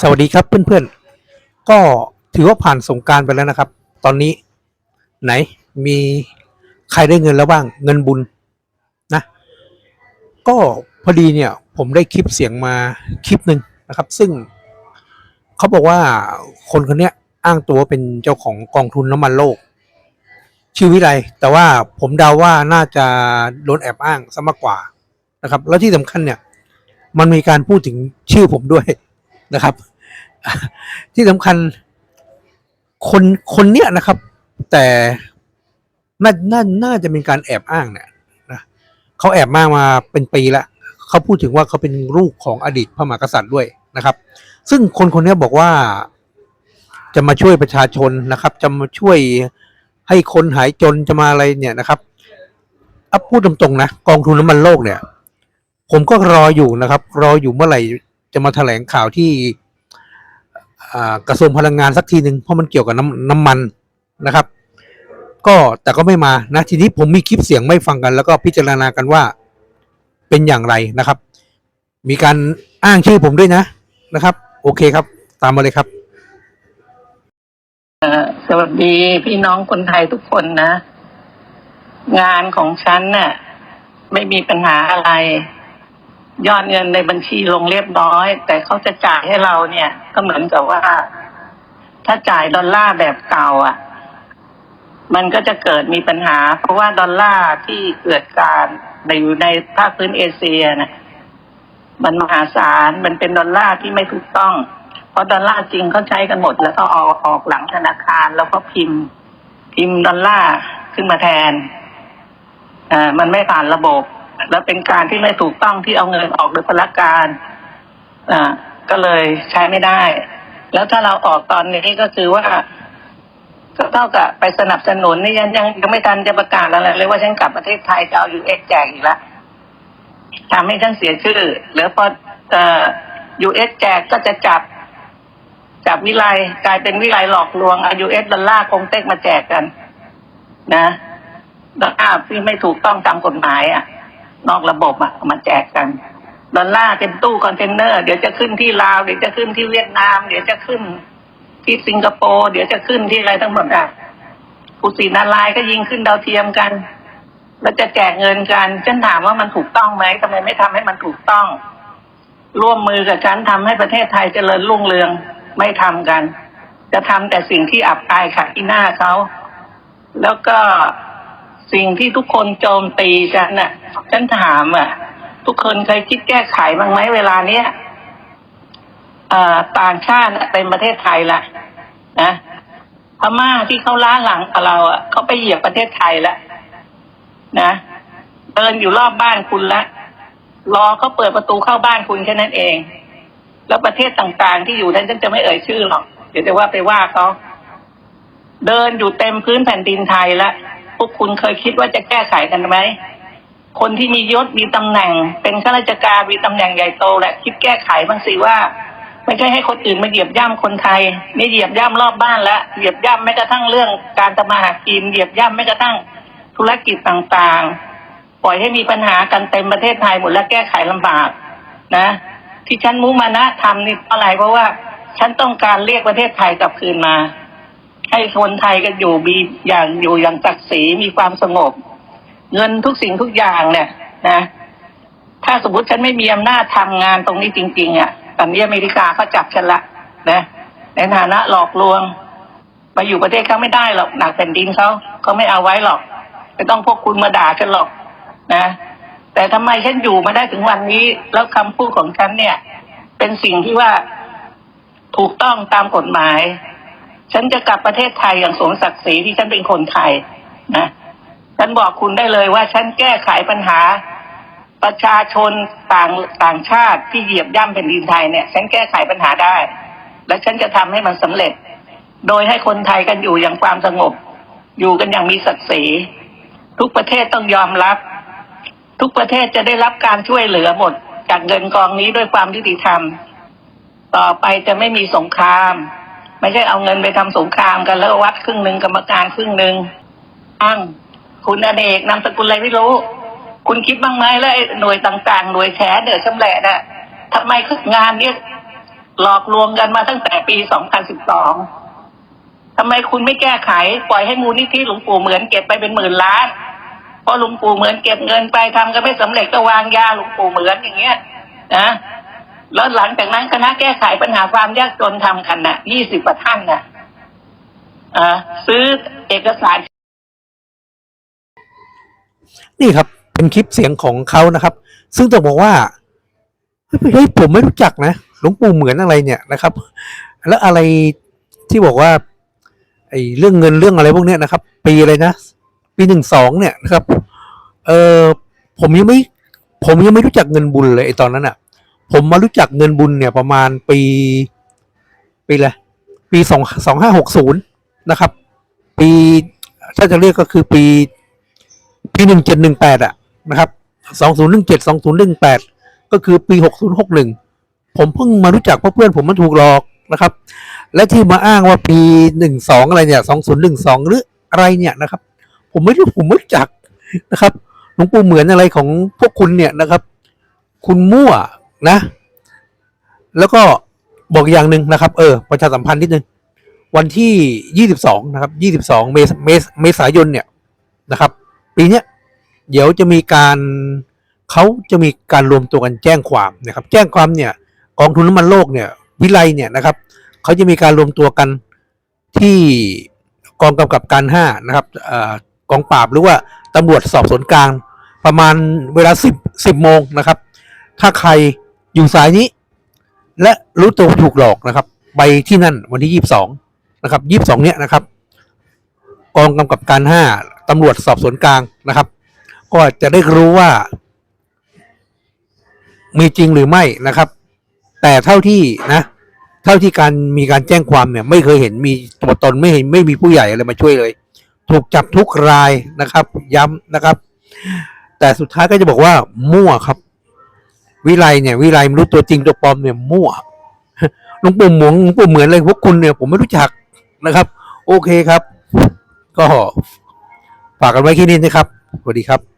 สวัสดีครับเพื่อนๆ ก็ถือว่าผ่านสงการไปแล้วนะครับ ตอนนี้ไหนมีใครได้เงินแล้วบ้างเงินบุญนะ ก็พอดีเนี่ยผมได้คลิปเสียงมาคลิปหนึ่งนะครับ ซึ่งเขาบอกว่าคนคนนี้อ้างตัวเป็นเจ้าของกองทุนน้ำมันโลก ชื่อวิไลแต่ว่าผมเดาว่าน่าจะโดนแอบอ้างซะมากกว่านะครับ แล้วที่สำคัญเนี่ย มันมีการพูดถึงชื่อผมด้วย นะครับ ที่สำคัญคนคนเนี้ยนะครับ แต่น่าน่าน่าจะเป็นการแอบอ้างเนี่ยนะเขาแอบอ้างมาเป็นปีละเขาพูดถึงว่าเขาเป็นลูกของอดีตพระมหากษัตริย์ด้วยนะครับ ซึ่งคนคนนี้บอกว่าจะมาช่วยประชาชนนะครับ จะมาช่วยให้คนหายจนจะมาอะไรเนี่ยนะครับอัพูดตรงๆนะกองทุนน้ำมันโลกเนี่ย ผมก็รออยู่นะครับ รออยู่เมื่อไหร่ จะมาแถลงข่าวที่กระทรวงพลังงานสักทีหนึ่งเพราะมันเกี่ยวกับน้ำน้ำมันนะครับ ก็แต่ก็ไม่มานะทีนี้ผมมีคลิปเสียงไม่ฟังกัน แล้วก็พิจารณากันว่าเป็นอย่างไรนะครับ มีการอ้างชื่อผมด้วยนะนะครับ โอเคครับ ตามมาเลยครับสวัสดีพี่น้องคนไทยทุกคนนะ งานของฉันน่ะ ไม่มีปัญหาอะไร ยอดเงินในบัญชีลงเรียบร้อย แต่เขาจะจ่ายให้เราเนี่ย ก็เหมือนกับว่า ถ้าจ่ายดอลลาร์แบบเก่าอะ มันก็จะเกิดมีปัญหา เพราะว่าดอลลาร์ที่เกิดการในอยู่ในภาคพื้นเอเชียน่ะมันมหาศาลมันเป็นดอลลาร์ที่ไม่ถูกต้อง เพราะดอลลาร์จริงเขาใช้กันหมด แล้วก็เอาออกหลังธนาคาร แล้วก็พิมพ์ พิมพ์ดอลลาร์ขึ้นมาแทนอ่ามันไม่ผ่านระบบ แล้วเป็นการที่ไม่ถูกต้องที่เอาเงินออกโดยพลการอ่าก็เลยใช้ไม่ได้ แล้วถ้าเราออกตอนนี้ก็คือว่าก็เท่ากับไปสนับสนุนนี่ยังยังยังไม่ทันจะประกาศอะไรเลยว่าฉันกลับประเทศไทยจะเอายูเอ็กแจกอีกแล้วทำให้ฉันเสียชื่อหรือพอเอ่อยูเอสแจกก็จะจับจับวิไลกลายเป็นวิไลหลอกลวงอายูเอสดอลลาร์คงเต็กมาแจกกัน นะดอลลาร์ที่ไม่ถูกต้องตามกฎหมายอะ นอกระบบอะมาแจกกันดอลลาร์เป็นตู้คอนเทนเนอร์เดี๋ยวจะขึ้นที่ลาวเดี๋ยวจะขึ้นที่เวียดนาม เดี๋ยวจะขึ้นที่สิงคโปร์เดี๋ยวจะขึ้นที่อะไรทั้งหมดอะกุศินาลายก็ยิงขึ้นดาวเทียมกัน แล้วจะแจกเงินกันฉันถามว่ามันถูกต้องไหมทำไมไม่ทำให้มันถูกต้อง ร่วมมือกับฉันทำให้ประเทศไทยเจริญรุ่งเรืองไม่ทำกัน จะทำแต่สิ่งที่อับอายขัดที่หน้าเขาแล้วก็ สิ่งที่ทุกคนโจมตีฉันน่ะ ฉันถามอะ ทุกคนเคยคิดแก้ไขบ้างไหมเวลาเนี้ยต่างชาติเป็นประเทศไทยละนะพม่าที่เขาล้าหลังกับเราอะเขาไปเหยียบประเทศไทยละนะเดินอยู่รอบบ้านคุณละรอเขาเปิดประตูเข้าบ้านคุณแค่นั้นเอง แล้วประเทศต่างๆ ที่อยู่นั้นฉันจะไม่เอ่ยชื่อหรอกเดี๋ยวจะว่าไปว่าเขาเดินอยู่เต็มพื้นแผ่นดินไทยละ พวกคุณเคยคิดว่าจะแก้ไขกันไหมคนที่มียศมีตำแหน่ง เป็นข้าราชการมีตำแหน่งใหญ่โตแหละคิดแก้ไขบ้างสิว่า ไม่ใช่ให้คนอื่นมาเหยียบย่ำคนไทยนี่เหยียบย่ำรอบบ้านละเหยียบย่ำแม้กระทั่งเรื่องการทำมาหากินเหยียบย่ำแม้กระทั่งธุรกิจต่างๆ ปล่อยให้มีปัญหากันเต็มประเทศไทยหมดและแก้ไขลำบากนะ ที่ฉันมุมานะทำนี่เพราะอะไรเพราะว่าฉันต้องการเรียกประเทศไทยกลับคืนมา ให้คนไทยกันอยู่มีอย่างอยู่อย่างศักดิ์ศรีมีความสงบ เงินทุกสิ่งทุกอย่างเนี่ยนะถ้าสมมติฉันไม่มีอำนาจทำงานตรงนี้จริง ๆอะตอนนี้อเมริกาเขาจับฉันละนะในฐานะหลอกลวงมาอยู่ประเทศเขาไม่ได้หรอกหนักแผ่นดินเขาเขาไม่เอาไว้หรอกไม่ต้องพวกคุณมาด่าฉันหรอกนะ แต่ทำไมฉันอยู่มาได้ถึงวันนี้ แล้วคำพูดของฉันเนี่ย เป็นสิ่งที่ว่าถูกต้องตามกฎหมาย ฉันจะกลับประเทศไทยอย่างสมศักดิ์ศรีที่ฉันเป็นคนไทยนะฉันบอกคุณได้เลยว่าฉันแก้ไขปัญหา ประชาชนต่างต่างชาติที่เหยียบย่ำแผ่นดินไทยเนี่ย ฉันแก้ไขปัญหาได้ และฉันจะทำให้มันสำเร็จ โดยให้คนไทยกันอยู่อย่างความสงบ อยู่กันอย่างมีศักดิ์ศรีทุกประเทศต้องยอมรับ ทุกประเทศจะได้รับการช่วยเหลือหมดจากเงินกองนี้ด้วยความยุติธรรม ต่อไปจะไม่มีสงคราม ไม่ใช่เอาเงินไปทำสงครามกันแล้ววัดครึ่งหนึ่งกรรมการครึ่งหนึ่งอ้างคุณอเนกนามสกุลอะไรไม่รู้ คุณคิดบ้างไหมแล้วหน่วยต่างๆ หน่วยแฉเดือดชำแหละน่ะทำไมคึกงานเนี้ยหลอกลวงกันมาตั้งแต่ปี 2012ทำไมคุณไม่แก้ไข ปล่อยให้มูลนิธิหลวงปู่เหมือนเก็บไปเป็นหมื่นล้านพอหลวงปู่เหมือนเก็บเงินไปทำก็ไม่สำเร็จก็วางยาหลวงปู่เหมือนอย่างเงี้ยนะ แล้วหลังจากนั้นคณะแก้ไขปัญหาความยากจนทำกันน่ะยี่สิบกว่าท่านน่ะอ่าซื้อเอกสาร นี่ครับ เป็นคลิปเสียงของเขานะครับ ซึ่งต้องบอกว่าเฮ้ยผมไม่รู้จักนะหลวงปู่เหมือนอะไรเนี่ยนะครับ แล้วอะไรที่บอกว่า ไอ้เรื่องเงินเรื่องอะไรพวกเนี้ยนะครับ ปีอะไรนะปีหนึ่งสองเนี่ยนะครับ เออผมยังไม่ ผมยังไม่รู้จักเงินบุญเลยไอ้ตอนนั้นอะ ผมมารู้จักเงินบุญเนี่ยประมาณปี ปีอะไรปีสองสองห้าหกศูนย์นะครับ ปีถ้าจะเรียกก็คือปี ปีหนึ่งเจ็ดหนึ่งแปดอะนะครับสองศูนย์หนึ่งเจ็ดสองศูนย์หนึ่งแปดก็คือปีหกศูนย์หกหนึ่งผมเพิ่งมารู้จักเพราะเพื่อนผมมันถูกหลอกนะครับ และที่มาอ้างว่าปีหนึ่งสองอะไรเนี่ยสองศูนย์หนึ่งสองหรืออะไรเนี่ยนะครับ ผมไม่รู้ผมไม่รู้จักนะครับหลวงปู่เหมือนอะไรของพวกคุณเนี่ยนะครับ คุณมั่ว นะ แล้วก็บอกอย่างหนึ่งนะครับ เออ ประชาสัมพันธ์นิดนึง วันที่ยี่สิบสองนะครับยี่สิบสองเมษเมษเมษายนเนี่ยนะครับ ปีเนี้ยเดี๋ยวจะมีการเขาจะมีการรวมตัวกันแจ้งความนะครับ แจ้งความเนี่ยกองทุนน้ำมันโลกเนี่ย วิไลเนี่ยนะครับเขาจะมีการรวมตัวกันที่กองกำกับการห้านะครับอกองปราบหรือว่าตำรวจสอบสวนกลาง ประมาณเวลาสิบสิบโมงนะครับ ถ้าใคร อยู่สายนี้ และรู้ตัวว่าถูกหลอกนะครับ ไปที่นั่นวันที่ยี่สิบสองนะครับยี่สิบสองเนี่ยนะครับ กองกำกับการห้าตำรวจสอบสวนกลางนะครับ ก็จะได้รู้ว่า มีจริงหรือไม่นะครับ แต่เท่าที่นะ เท่าที่การมีการแจ้งความเนี่ย ไม่เคยเห็นมีตัวตนไม่เห็นไม่มีผู้ใหญ่อะไรมาช่วยเลย ถูกจับทุกรายนะครับ ย้ำนะครับ แต่สุดท้ายก็จะบอกว่ามั่วครับ วิไลเนี่ยวิไลไม่รู้ตัวจริงตัวปลอมเนี่ยมั่วหลวงปู่หมวงหลวงปู่เหมือนอะไรพวกคุณเนี่ยผมไม่รู้จักนะครับ โอเคครับ ก็ฝากกันไว้แค่นี้นะครับสวัสดีครับ